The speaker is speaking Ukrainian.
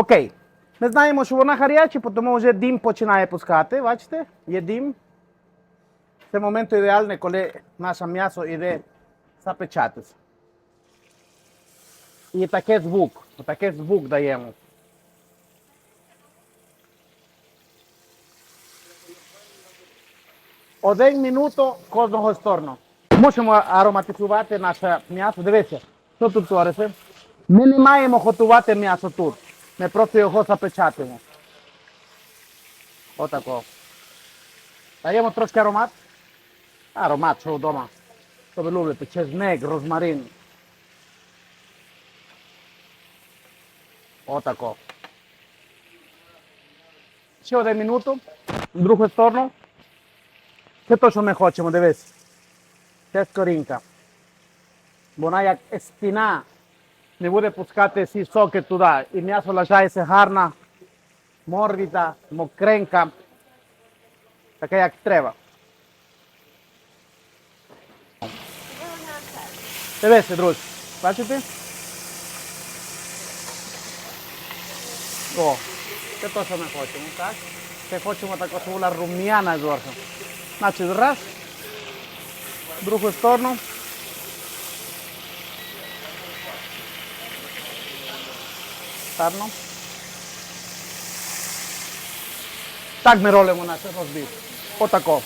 Окей. Ми знаємо, що вона гаряча, тому вже дим починає пускати. Бачите? Є дим. Це момент ідеальний, коли наше м'ясо йде запечатися. І таке звук. Таке звук даємо. Один минуту кожного сторону. Можемо ароматизувати наше м'ясо. Дивіться, що тут твориться. Ми не маємо готувати м'ясо тут. Ми просто його запечатимо. Отако. Даємо трошки аромат. Аромат, що вдома. Що ви любите? Чесник, розмарин. Отако. Ще один минуту. В другу сторону. Це те, що ми хочемо, дивись. Це скорінка. Вона як спина не буде пускати всі соки туди. І м'ясо лишається гарна, морвіта, мокренька. Така як треба. Дивіться, друзі. Бачите? О, це те, що ми хочемо, так? Це хочемо також була рум'яна зверху. Значить, раз. Другу сторону. Гарно. Так ми ролимо наше розбив. Отако.